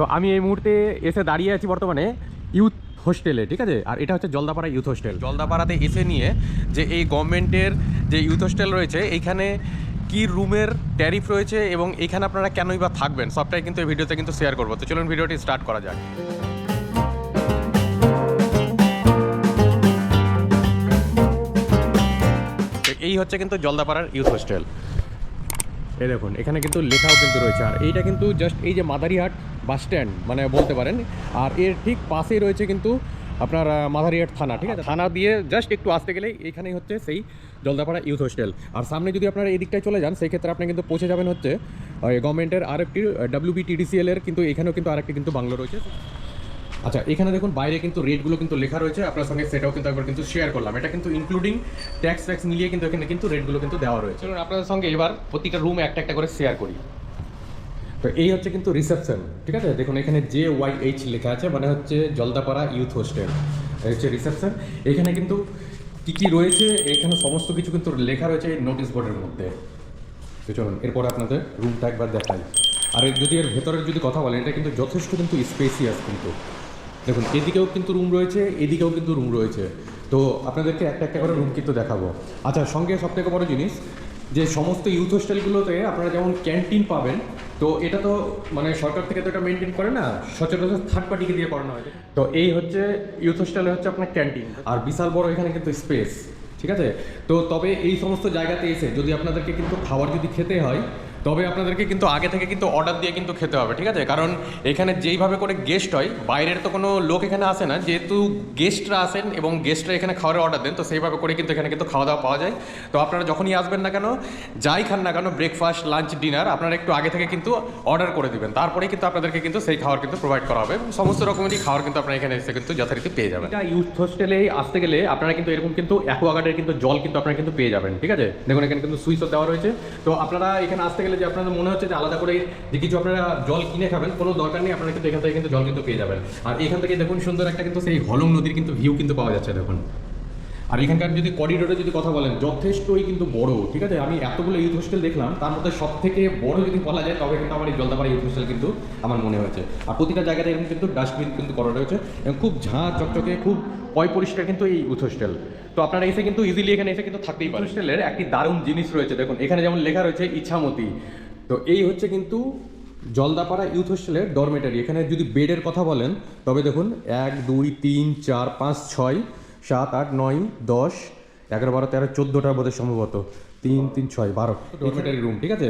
তো আমি এই মুহূর্তে এসে দাঁড়িয়ে আছি বর্তমানে ইউথ হোস্টেলে, ঠিক আছে? আর এটা হচ্ছে জলদাপাড়া ইউথ হোস্টেল। জলদাপাড়াতে এসে নিয়ে যে এই গভর্নমেন্টের যে ইউথ হোস্টেল রয়েছে, এইখানে কি রুমের ট্যারিফ রয়েছে এবং এখানে আপনারা কেনই বা থাকবেন, সবটাই কিন্তু এই ভিডিওতে কিন্তু শেয়ার করব। তো চলুন ভিডিওটি স্টার্ট করা যাক। এই হচ্ছে কিন্তু জলদাপাড়ার ইউথ হোস্টেল। এই দেখুন, এখানে কিন্তু লেখাও কিন্তু রয়েছে। আর এইটা কিন্তু জাস্ট এই যে মাদারিহাট বাস স্ট্যান্ড মানে বলতে পারেন। আর এর ঠিক পাশেই রয়েছে কিন্তু আপনার মাদারিহাট থানা, ঠিক আছে? থানা দিয়ে জাস্ট একটু আসতে গেলেই এইখানেই হচ্ছে সেই জলদাপাড়া ইউথ হোস্টেল আর সামনে যদি আপনারা এই দিকটায় চলে যান, সেই ক্ষেত্রে আপনি কিন্তু পৌঁছে যাবেন হচ্ছে গভর্নমেন্টের আরেকটি ডাব্লিউবিটিডিসিএল এর কিন্তু এখানেও কিন্তু আরেকটি কিন্তু বাংলো রয়েছে। আচ্ছা এখানে দেখুন বাইরে কিন্তু রেটগুলো কিন্তু লেখা রয়েছে। আপনার সঙ্গে সেটাও কিন্তু একবার কিন্তু শেয়ার করলাম। এটা কিন্তু ইনক্লুডিং ট্যাক্স ট্যাক্স মিলিয়ে কিন্তু এখানে কিন্তু রেটগুলো কিন্তু দেওয়া রয়েছে। চলুন আপনাদের সঙ্গে এবার প্রতিটা রুম একটা একটা করে শেয়ার করি। তো এই হচ্ছে কিন্তু রিসেপশন ঠিক আছে? দেখুন এখানে জে ওয়াই এইচ লেখা আছে মানে হচ্ছে জলদাপাড়া ইউথ হোস্টেল এই হচ্ছে রিসেপশন এখানে কিন্তু কী কী রয়েছে এখানে সমস্ত কিছু কিন্তু লেখা রয়েছে এই নোটিশ বোর্ডের মধ্যে। তো চলুন এরপরে আপনাদের রুমটা একবার দেখাই। আর যদি এর ভেতরের যদি কথা বলেন এটা কিন্তু যথেষ্ট কিন্তু স্পেসিয়াস কিন্তু। দেখুন, এদিকেও কিন্তু রুম রয়েছে, এদিকেও কিন্তু রুম রয়েছে। তো আপনাদেরকে একটা একটা করে রুম কিন্তু দেখাবো। আচ্ছা সঙ্গে সবথেকে বড় জিনিস, যে সমস্ত ইউথ হোস্টেলগুলোতে আপনারা যেমন ক্যান্টিন পাবেন, তো এটা তো মানে সরকার থেকে তো এটা মেনটেন করে না সচরাচর থার্ড পার্টিকে দিয়ে করানো হয়। তো এই হচ্ছে ইউথ হোস্টেলে হচ্ছে আপনার ক্যান্টিন আর বিশাল বড় এখানে কিন্তু স্পেস ঠিক আছে? তো তবে এই সমস্ত জায়গাতে এসে যদি আপনাদেরকে কিন্তু খাবার যদি খেতে হয় তবে আপনাদেরকে কিন্তু আগে থেকে কিন্তু অর্ডার দিয়ে কিন্তু খেতে হবে, ঠিক আছে? কারণ এখানে যেইভাবে করে গেস্ট হয়, বাইরের তো কোনো লোক এখানে আসে না। যেহেতু গেস্টরা আসেন এবং গেস্টরা এখানে খাবারের অর্ডার দেন, তো সেইভাবে করে কিন্তু এখানে কিন্তু খাওয়া দাওয়া পাওয়া যায়। তো আপনারা যখনই আসবেন না কেন, যাই খান না কেন ব্রেকফাস্ট লাঞ্চ ডিনার আপনারা একটু আগে থেকে কিন্তু অর্ডার করে দিবেন। তারপরেই কিন্তু আপনাদেরকে কিন্তু সেই খাওয়ার কিন্তু প্রোভাইড করা হবে। সমস্ত রকমেরই খাবার কিন্তু আপনারা এখানে এসে কিন্তু যথারীতি পেয়ে যাবেন। এটা ইউথ হোস্টেলে আসতে গেলে আপনারা কিন্তু এরকম কিন্তু অ্যাকোয়াগার্ডের কিন্তু জল কিন্তু আপনারা কিন্তু পেয়ে যাবেন, ঠিক আছে? দেখুন, এখানে কিন্তু সুইচও দেওয়া রয়েছে। তো আপনারা এখানে আসতে গেলে যে আপনাদের মনে হচ্ছে যে আলাদা করে যে কিছু আপনারা জল কিনে খাবেন, কোনো দরকার নেই, আপনারা কিন্তু এখান থেকে কিন্তু জল কিন্তু পেয়ে যাবেন। আর এখান থেকে দেখুন সুন্দর একটা কিন্তু সেই হলং নদীর কিন্তু ভিউ কিন্তু পাওয়া যাচ্ছে দেখুন। আর এখানকার যদি করিডোরে যদি কথা বলেন, যথেষ্টই কিন্তু বড়, ঠিক আছে? আমি এতগুলো ইউথ হোস্টেল দেখলাম, তার মধ্যে সব থেকে বড় যদি বলা যায়, তবে কিন্তু আমার এই জলদাপাড়া ইউথ হোস্টেল কিন্তু আমার মনে হয়েছে। আর প্রতিটা জায়গাতে এরকম কিন্তু ডাস্টবিন কিন্তু করা রয়েছে, এবং খুব ঝাঁ চকচকে, খুব পয় পরিষ্কার কিন্তু এই ইউথ হোস্টেল তো আপনারা এসে কিন্তু ইজিলি এখানে এসে কিন্তু থাকতেই পারেন। হোস্টেলের একটি দারুণ জিনিস রয়েছে, দেখুন, এখানে যেমন লেখা রয়েছে ইচ্ছামতি তো এই হচ্ছে কিন্তু জলদাপাড়া ইউথ হোস্টেলের ডরমেটারি এখানে যদি বেডের কথা বলেন, তবে দেখুন, এক, দুই, তিন, চার, পাঁচ, ছয় সাত আট নয় দশ এগারো বারো তেরো চোদ্দোটার বোধহয় সম্ভবত। তিন তিন ছয় বারো। ডরমেটারি রুম ঠিক আছে?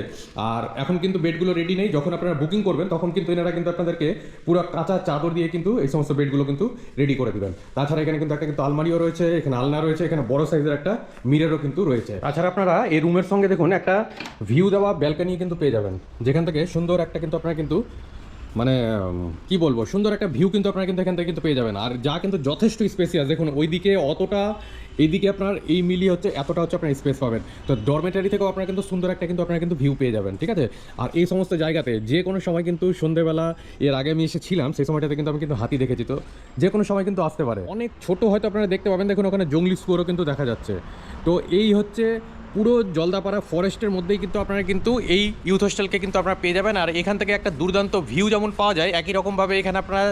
আর এখন কিন্তু বেডগুলো রেডি নেই। যখন আপনারা বুকিং করবেন তখন কিন্তু এনারা কিন্তু আপনাদেরকে পুরো কাঁচা চাদর দিয়ে কিন্তু এই সমস্ত বেডগুলো কিন্তু রেডি করে দিবেন। তাছাড়া এখানে কিন্তু একটা কিন্তু আলমারিও রয়েছে এখানে আলনা রয়েছে এখানে বড় সাইজের একটা মিররও কিন্তু রয়েছে। তাছাড়া আপনারা এই রুমের সঙ্গে দেখুন একটা ভিউ দেওয়া ব্যালকানি কিন্তু পেয়ে যাবেন। যেখান থেকে সুন্দর একটা কিন্তু আপনারা কিন্তু মানে কি বলব? সুন্দর একটা ভিউ কিন্তু আপনারা কিন্তু এখান থেকে কিন্তু পেয়ে যাবেন। আর যা কিন্তু যথেষ্ট স্পেসিয়াস দেখুন, ওইদিকে অতটা, এইদিকে আপনার এই মিলিয়ে হচ্ছে, এতটা হচ্ছে আপনার স্পেস পাবেন। তো ডরমেটারি থেকেও আপনারা কিন্তু সুন্দর একটা কিন্তু আপনারা কিন্তু ভিউ পেয়ে যাবেন, ঠিক আছে? আর এই সমস্ত জায়গাতে, যে কোনো সময় কিন্তু সন্ধ্যেবেলা এর আগে আমি এসেছিলাম সেই সময়টাতে কিন্তু আমি কিন্তু হাতি দেখেছি, তো যে কোনো সময় কিন্তু আসতে পারে। অনেক ছোট হয়তো আপনারা দেখতে পাবেন, দেখুন, ওখানে জঙ্গলি শুয়োরও কিন্তু দেখা যাচ্ছে। তো এই হচ্ছে পুরো জলদাপাড়া ফরেস্টের মধ্যেই কিন্তু আপনারা কিন্তু এই ইউথ হোস্টেলকে কিন্তু আপনারা পেয়ে যাবেন। আর এখান থেকে একটা দুর্দান্ত ভিউ যেমন পাওয়া যায় একই রকমভাবে এখানে আপনারা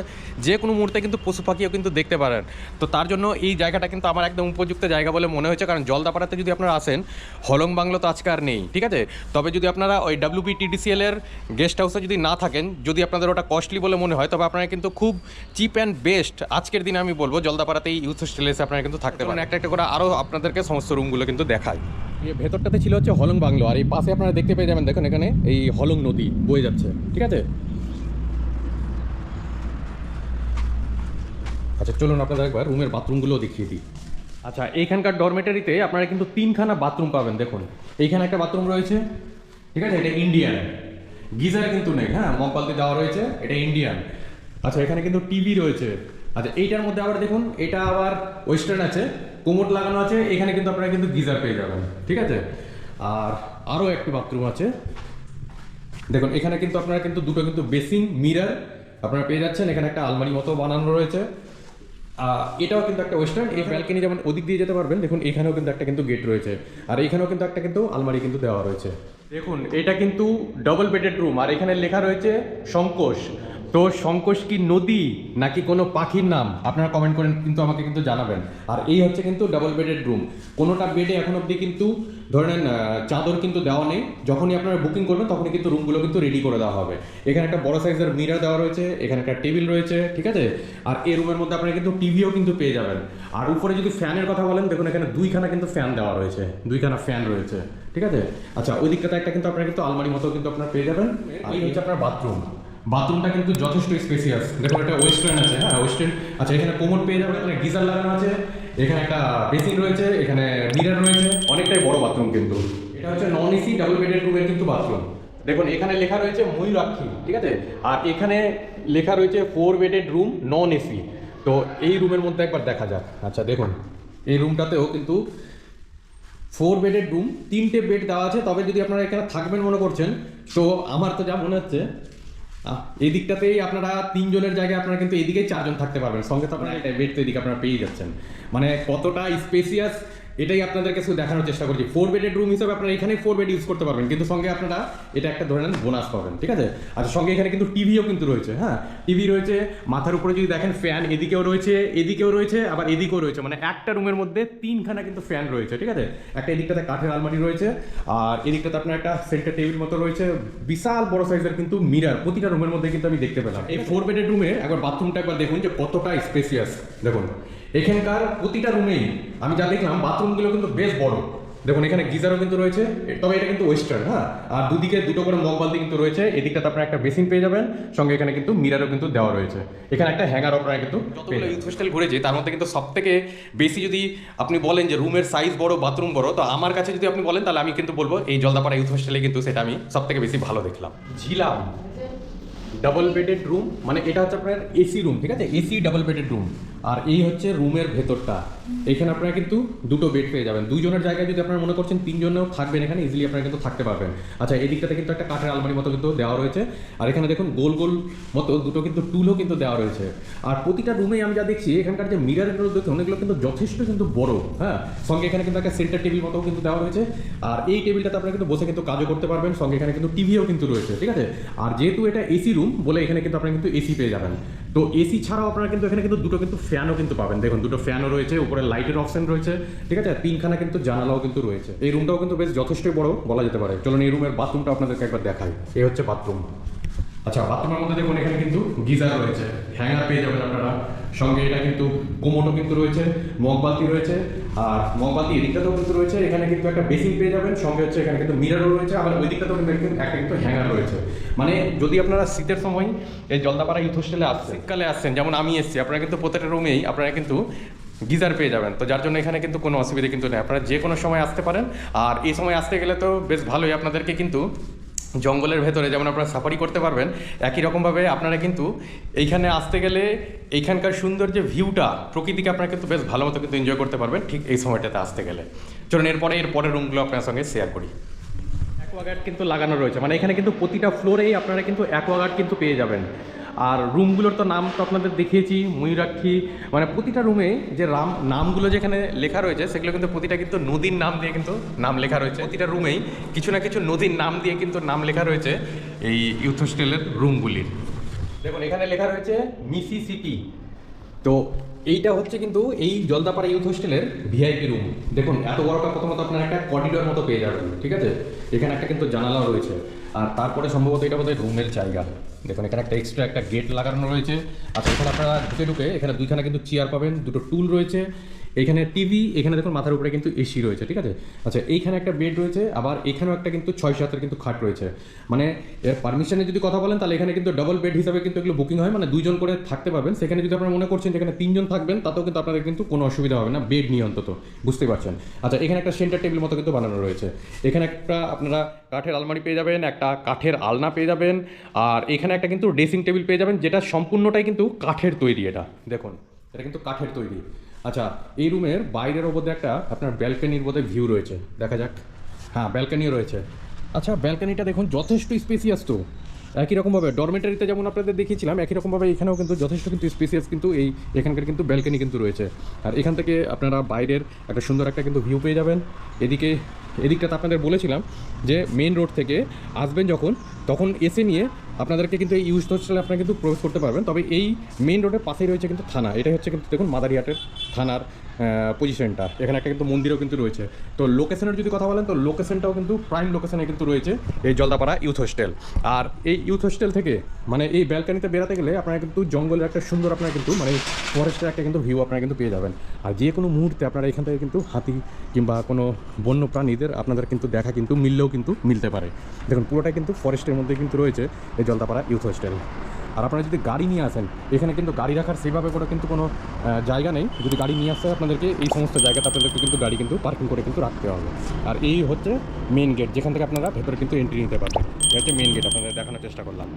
যে কোনো মুহূর্তে কিন্তু পশু পাখিও কিন্তু দেখতে পারেন। তো তার জন্য এই জায়গাটা কিন্তু আমার একদম উপযুক্ত জায়গা বলে মনে হয়েছে। কারণ জলদাপাড়াতে যদি আপনারা আসেন হলং বাংলো তো আজকে আর নেই ঠিক আছে? তবে যদি আপনারা ওই ডাব্লিউবিটিডিসিএল এর গেস্ট হাউসে যদি না থাকেন যদি আপনাদের ওটা কস্টলি বলে মনে হয় তবে আপনারা কিন্তু খুব চিপ অ্যান্ড বেস্ট আজকের দিনে আমি বলব জলদাপাড়াতে এই ইউথ হোস্টেলে এসে আপনারা কিন্তু থাকতে পারেন। একটা একটা করে আরও আপনাদেরকে সমস্ত রুমগুলো কিন্তু দেখায় ভেতরটাতে ছিল হচ্ছে হলং বাংলো। আর এই পাশে আপনারা দেখতে পেয়ে যাবেন, দেখুন এখানে এই হলং নদী বয়ে যাচ্ছে, ঠিক আছে? আচ্ছা চলুন আপনাদের একবার রুমের বাথরুমগুলো দেখিয়ে দিই। আচ্ছা এইখানকার ডরমেটারিতে আপনারা কিন্তু তিনখানা বাথরুম পাবেন, দেখুন। এইখানে একটা বাথরুম রয়েছে, ঠিক আছে? এটা ইন্ডিয়ান গিজার কিন্তু নেই হ্যাঁ? মকবালতি দেওয়া রয়েছে, এটা ইন্ডিয়ান আচ্ছা এখানে কিন্তু টিভি রয়েছে। আচ্ছা এইটার মধ্যে আবার দেখুন, এটা আবার ওয়েস্টার্ন আছে। কোমোট লাগানো আছে, এখানে কিন্তু আপনারা কিন্তু গিজার পেয়ে যাবেন, ঠিক আছে? আর আরও একটি বাথরুম আছে। দেখুন, এখানে কিন্তু আপনারা কিন্তু দুটো কিন্তু বেসিং মিরর আপনারা পেয়ে যাচ্ছেন, এখানে একটা আলমারি মতো বানানো রয়েছে। এটাও কিন্তু একটা ওয়েস্টার্ন এই ব্যালকনি যেমন ওদিক দিয়ে যেতে পারবেন, দেখুন, এখানেও কিন্তু একটা কিন্তু গেট রয়েছে। আর এখানেও কিন্তু একটা কিন্তু আলমারি কিন্তু দেওয়া রয়েছে। দেখুন, এটা কিন্তু ডবল বেডেড রুম আর এখানে লেখা রয়েছে সংকোষ তো সংকোষ কি নদী নাকি কোনো পাখির নাম? আপনারা কমেন্ট করেন, কিন্তু আমাকে কিন্তু জানাবেন। আর এই হচ্ছে কিন্তু ডাবল বেডেড রুম কোনোটা বেডে এখন অবধি কিন্তু ধরে নেন চাদর কিন্তু দেওয়া নেই। যখনই আপনারা বুকিং করবেন, তখনই কিন্তু রুমগুলো কিন্তু রেডি করে দেওয়া হবে। এখানে একটা বড় সাইজের মিরার দেওয়া রয়েছে, এখানে একটা টেবিল রয়েছে, ঠিক আছে? আর এই রুমের মধ্যে আপনারা কিন্তু টিভিও কিন্তু পেয়ে যাবেন। আর উপরে যদি ফ্যানের কথা বলেন, দেখুন এখানে দুইখানা কিন্তু ফ্যান দেওয়া রয়েছে। দুইখানা ফ্যান রয়েছে, ঠিক আছে? আচ্ছা ওই দিকটাতে একটা কিন্তু আপনারা কিন্তু আলমারি মতো কিন্তু আপনারা পেয়ে যাবেন। এই হচ্ছে আপনার বাথরুম বাথরুমটা কিন্তু যথেষ্ট স্পেসিয়াস দেখুন এটা ওয়েস্টার্ন আছে হ্যাঁ ওয়েস্টার্ন আচ্ছা এখানে কোমর পেয়ে যাবেন এখানে গিজার লাগানো আছে এখানে একটা বেসিন রয়েছে এখানে মিরার রয়েছে। অনেকটাই বড় বাথরুম কিন্তু। এটা হচ্ছে নন এসি ডাবল বেডেড রুমের কিন্তু বাথরুম দেখুন এখানে লেখা রয়েছে ময়ূরাক্ষী ঠিক আছে? আর এখানে লেখা রয়েছে four bedded room non AC তো এই রুমের মধ্যে একবার দেখা যাক। আচ্ছা দেখুন এই রুমটাতেও কিন্তু ফোর বেডের রুম তিনটে বেড দেওয়া আছে তবে যদি আপনারা এখানে থাকবেন মনে করছেন তো আমার তো যা মনে হচ্ছে এই দিকটাতেই আপনারা তিনজনের জায়গায় আপনারা কিন্তু এদিকেই চারজন থাকতে পারবেন। সঙ্গে তো আপনারা বেড তো এদিকে আপনারা পেয়ে যাচ্ছেন। মানে কতটা স্পেসিয়াস এটাই আপনাদেরকে শুধু দেখানোর চেষ্টা করছি। ফোর বেডের রুম হিসেবে আপনারা এখানে ফোর বেড ইউজ করতে পারবেন। কিন্তু সঙ্গে আপনারা এটা একটা ধরে নেন বোনাস পাবেন, ঠিক আছে? আর সঙ্গে এখানে কিন্তু টিভিও কিন্তু রয়েছে হ্যাঁ? টিভি রয়েছে, মাথার উপরে যদি দেখেন ফ্যান এদিকেও রয়েছে এদিকেও রয়েছে, আবার এদিকেও রয়েছে। মানে একটা রুমের মধ্যে তিনখানা কিন্তু ফ্যান রয়েছে, ঠিক আছে? একটা এদিকটাতে কাঠের আলমারি রয়েছে, আর এদিকটাতে আপনার একটা সেন্টার টেবিল মতো রয়েছে। বিশাল বড় সাইজের কিন্তু মিরার প্রতিটা রুমের মধ্যে কিন্তু আমি দেখতে পেলাম। এই ফোর বেডের রুমে একবার বাথরুমটা একবার দেখুন যে কতটা স্পেসিয়াস দেখুন এখানকার প্রতিটা রুমেই আমি যা দেখলাম বাথরুমগুলো কিন্তু বেশ বড়। দেখুন এখানে গিজারও কিন্তু রয়েছে তবে এটা কিন্তু ওয়েস্টার্ন হ্যাঁ? আর দুদিকে দুটো করে মগ বালতি কিন্তু রয়েছে এদিকটাতে আপনারা একটা বেসিন পেয়ে যাবেন সঙ্গে এখানে কিন্তু মিরারও কিন্তু দেওয়া রয়েছে। এখানে একটা হ্যাঙ্গার আপনারা কিন্তু যতগুলো ইউথ হোস্টেল ঘুরেছি তার মধ্যে কিন্তু সব থেকে বেশি যদি আপনি বলেন যে রুমের সাইজ বড় বাথরুম বড় তো আমার কাছে যদি আপনি বলেন তাহলে আমি কিন্তু বলব এই জলদাপাড়া ইউথ হোস্টেলে কিন্তু সেটা আমি সব থেকে বেশি ভালো দেখলাম। ঝিলাম। ডাবল বেডেড রুম মানে এটা হচ্ছে আপনার এসি রুম ঠিক আছে? এসি ডাবল বেডেড রুম আর এই হচ্ছে রুমের ভেতরটা। এখানে আপনারা কিন্তু দুটো বেড পেয়ে যাবেন। দুইজনের জায়গায় যদি আপনারা মনে করছেন তিনজনেও থাকবেন এখানে ইজিলি আপনারা কিন্তু থাকতে পারবেন। আচ্ছা এই দিকটাতে কিন্তু একটা কাঠের আলমারি মতো কিন্তু দেওয়া রয়েছে। আর এখানে দেখুন, গোল গোল মতো দুটো কিন্তু টুলও কিন্তু দেওয়া রয়েছে। আর প্রতিটা রুমে আমি যা দেখছি, এখানকার যে মিরারগুলো দেখুন, এগুলো কিন্তু যথেষ্ট কিন্তু বড় হ্যাঁ? সঙ্গে এখানে কিন্তু একটা সেন্টার টেবিল মতো কিন্তু দেওয়া রয়েছে। আর এই টেবিলটাতে আপনারা কিন্তু বসে কিন্তু কাজও করতে পারবেন। সঙ্গে এখানে কিন্তু টিভিও কিন্তু রয়েছে, ঠিক আছে? আর যেহেতু এটা এসি রুম বলে এখানে কিন্তু আপনারা কিন্তু এসি পেয়ে যাবেন। তো এসি ছাড়াও আপনারা কিন্তু এখানে কিন্তু দুটো কিন্তু ফ্যানও কিন্তু পাবেন। দেখুন, দুটো ফ্যানও রয়েছে, উপরে লাইটের অপশন রয়েছে, ঠিক আছে? তিনখানা কিন্তু জানালাও কিন্তু রয়েছে। এই রুমটাও কিন্তু বেশ যথেষ্টই বড়, বলা যেতে পারে। চলুন এই রুমের বাথরুমটা আপনাদেরকে একবার দেখাই। এই হচ্ছে বাথরুম আচ্ছা বাথরুমের মধ্যে দেখুন, এখানে কিন্তু গিজার রয়েছে। হ্যাঙ্গার পেয়ে যাবেন আপনারা। সঙ্গে এটা কিন্তু কোমোটো কিন্তু রয়েছে মগবালতি রয়েছে। আর মগবাতি এদিকটাতেও কিন্তু রয়েছে, এখানে কিন্তু একটা বেসিন পেয়ে যাবেন, সঙ্গে হচ্ছে এখানে কিন্তু মিরারও রয়েছে, আবার ওই দিকটাতেও কিন্তু একটা কিন্তু হ্যাঙ্গার রয়েছে। মানে যদি আপনারা শীতের সময় এই জলদাপাড়া ইউথ হোস্টেলে আসছেন শীতকালে আসছেন যেমন আমি এসেছি, আপনারা কিন্তু প্রত্যেকটা রুমেই আপনারা কিন্তু গিজার পেয়ে যাবেন, তো যার জন্য এখানে কিন্তু কোনো অসুবিধা কিন্তু নেই, আপনারা যে কোনো সময় আসতে পারেন, আর এই সময় আসতে গেলে তো বেশ ভালোই, আপনাদেরকে কিন্তু জঙ্গলের ভেতরে যেমন আপনারা সাফারি করতে পারবেন, একই রকমভাবে আপনারা কিন্তু এইখানে আসতে গেলে এইখানকার সুন্দর যে ভিউটা প্রকৃতিকে আপনারা কিন্তু বেশ ভালো মতো কিন্তু এনজয় করতে পারবেন ঠিক এই সময়টাতে আসতে গেলে। চলুন, এরপরে এর পরের রুমগুলো আপনার সঙ্গে শেয়ার করি। অ্যাকোয়াগার্ড কিন্তু লাগানো রয়েছে। মানে এখানে কিন্তু প্রতিটা ফ্লোরেই আপনারা কিন্তু অ্যাকোয়াগার্ড কিন্তু পেয়ে যাবেন। আর রুমগুলোর তো নাম তো আপনাদের দেখিয়েছি, ময়ূরাক্ষী মানে প্রতিটা রুমে যে রাম, নামগুলো যেখানে লেখা রয়েছে, সেগুলো কিন্তু প্রতিটা কিন্তু নদীর নাম দিয়ে কিন্তু নাম লেখা রয়েছে। প্রতিটা রুমেই কিছু না কিছু নদীর নাম দিয়ে কিন্তু নাম লেখা রয়েছে এই ইউথ হোস্টেলের রুমগুলির দেখুন, এখানে লেখা রয়েছে মিসিসিপি। তো এইটা হচ্ছে কিন্তু এই জলদাপাড়া ইউথ হোস্টেলের ভিআইপি রুম দেখুন, এত বড়টা প্রথমত আপনার একটা করিডোর মতো পেয়ে যাবেন, ঠিক আছে? এখানে একটা কিন্তু জানালাও রয়েছে। আর তারপরে সম্ভবত এটা বোধহয় রুমের জায়গা। দেখুন, এখানে একটা এক্সট্রা একটা গেট লাগানো রয়েছে। আর এখানে আপনারা ঢুকে ঢুকে এখানে দুইখানে কিন্তু চেয়ার পাবেন, দুটো টুল রয়েছে। এখানে টিভি, এখানে দেখুন মাথার উপরে কিন্তু এসি রয়েছে, ঠিক আছে? আচ্ছা এইখানে একটা বেড রয়েছে, আবার এখানেও একটা কিন্তু ছয় সাতের কিন্তু খাট রয়েছে। মানে এর পারমিশনে যদি কথা বলেন, তাহলে এখানে কিন্তু ডাবল বেড হিসাবে কিন্তু এগুলো বুকিং হয় মানে দুজন করে থাকতে পারবেন। সেখানে যদি আপনারা মনে করছেন যেখানে তিনজন থাকবেন, তাতেও কিন্তু আপনাদের কিন্তু কোনো অসুবিধা হবে না বেড নিয়ে অন্তত বুঝতে পারছেন? আচ্ছা এখানে একটা সেন্টার টেবিল মতো কিন্তু বানানো রয়েছে। এখানে একটা আপনারা কাঠের আলমারি পেয়ে যাবেন, একটা কাঠের আলনা পেয়ে যাবেন, আর এখানে একটা কিন্তু ড্রেসিং টেবিল পেয়ে যাবেন, যেটা সম্পূর্ণটাই কিন্তু কাঠের তৈরি এটা। দেখুন, এটা কিন্তু কাঠের তৈরি। আচ্ছা এই রুমের বাইরের ওপরে একটা আপনার ব্যালকনির বোধহয় ভিউ রয়েছে। দেখা যাক। হ্যাঁ ব্যালকনিও রয়েছে। আচ্ছা ব্যালকনিটা দেখুন, যথেষ্ট স্পেসিয়াস তো। একই রকমভাবে ডরমেটারিতে যেমন আপনাদের দেখিয়েছিলাম, একই রকমভাবে এখানেও কিন্তু যথেষ্ট কিন্তু স্পেসিয়াস কিন্তু এই এখানকার কিন্তু ব্যালকনি কিন্তু রয়েছে। আর এখান থেকে আপনারা বাইরের একটা সুন্দর একটা কিন্তু ভিউ পেয়ে যাবেন। এদিকে, এদিকটাতে আপনাদের বলেছিলাম যে মেন রোড থেকে আসবেন যখন, তখন এসে নিয়ে আপনাদেরকে কিন্তু এই ইউজ হোস্টেলে আপনারা কিন্তু প্রবেশ করতে পারবেন। তবে এই মেইন রোডের পাশেই রয়েছে কিন্তু থানা। এটাই হচ্ছে কিন্তু দেখুন মাদারিহাটের থানার পজিশনটা এখানে একটা কিন্তু মন্দিরও কিন্তু রয়েছে। তো লোকেশনের যদি কথা বলেন, তো লোকেশনটাও কিন্তু প্রাইম লোকেশনে কিন্তু রয়েছে এই জলদাপাড়া ইউথ হোস্টেল আর এই ইউথ হোস্টেল থেকে মানে এই ব্যালকানিতে বেরাতে গেলে আপনারা কিন্তু জঙ্গলের একটা সুন্দর আপনারা কিন্তু মানে ফরেস্টের একটা কিন্তু ভিউ আপনারা কিন্তু পেয়ে যাবেন। আর যে কোনো মুহূর্তে আপনারা এখান থেকে কিন্তু হাতি কিংবা কোনো বন্য প্রাণীদের আপনাদের কিন্তু দেখা কিন্তু মিললেও কিন্তু মিলতে পারে। দেখুন, পুরোটাই কিন্তু ফরেস্টের মধ্যে কিন্তু রয়েছে এই জলদাপাড়া ইউথ হোস্টেল আর আপনারা যদি গাড়ি নিয়ে আসেন, এখানে কিন্তু গাড়ি রাখার সেভাবে করে কিন্তু কোনো জায়গা নেই। যদি গাড়ি নিয়ে আসতে আপনাদেরকে এই সমস্ত জায়গাতে আপনাদেরকে কিন্তু গাড়ি কিন্তু পার্কিং করে কিন্তু রাখতে হবে। আর এই হচ্ছে মেন গেট যেখান থেকে আপনারা ভেতরে কিন্তু এন্ট্রি নিতে পারবেন। এই হচ্ছে মেন গেট আপনাদের দেখানোর চেষ্টা করলাম।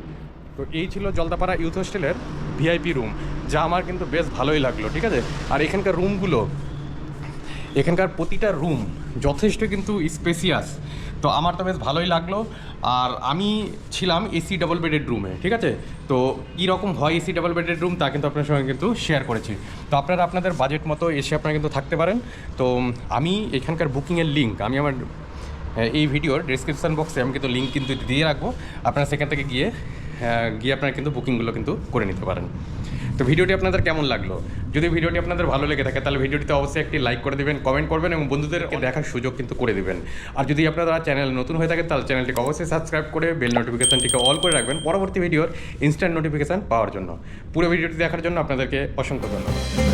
তো এই ছিল জলদাপাড়া ইউথ হোস্টেলের ভিআইপি রুম যা আমার কিন্তু বেশ ভালোই লাগল, ঠিক আছে? আর এখানকার রুমগুলো এখানকার প্রতিটা রুম যথেষ্ট কিন্তু স্পেসিয়াস তো আমার তো বেশ ভালোই লাগল। আর আমি ছিলাম এসি ডাবল বেডেড রুমে ঠিক আছে? তো কীরকম হয় এসি ডাবল বেডেড রুম তা কিন্তু আপনার সঙ্গে কিন্তু শেয়ার করেছি। তো আপনারা আপনাদের বাজেট মতো এসে আপনারা কিন্তু থাকতে পারেন। তো আমি এখানকার বুকিংয়ের লিঙ্ক আমি আমার এই ভিডিওর ডিসক্রিপশান বক্সে আমি কিন্তু লিঙ্ক কিন্তু দিয়ে রাখব। আপনারা সেখান থেকে গিয়ে গিয়ে আপনারা কিন্তু বুকিংগুলো কিন্তু করে নিতে পারেন। তো ভিডিওটি আপনাদের কেমন লাগল? যদি ভিডিওটি আপনাদের ভালো লেগে থাকে, তাহলে ভিডিওটিতে অবশ্যই একটি লাইক করে দেবেন কমেন্ট করবেন এবং বন্ধুদেরকে দেখার সুযোগ কিন্তু করে দেবেন। আর যদি আপনারা চ্যানেল নতুন হয়ে থাকে তাহলে চ্যানেলটিকে অবশ্যই সাবস্ক্রাইব করে বেল নোটিফিকেশানটিকে অল করে রাখবেন পরবর্তী ভিডিওর ইনস্ট্যান্ট নোটিফিকেশান পাওয়ার জন্য। পুরো ভিডিওটি দেখার জন্য আপনাদেরকে অসংখ্য ধন্যবাদ।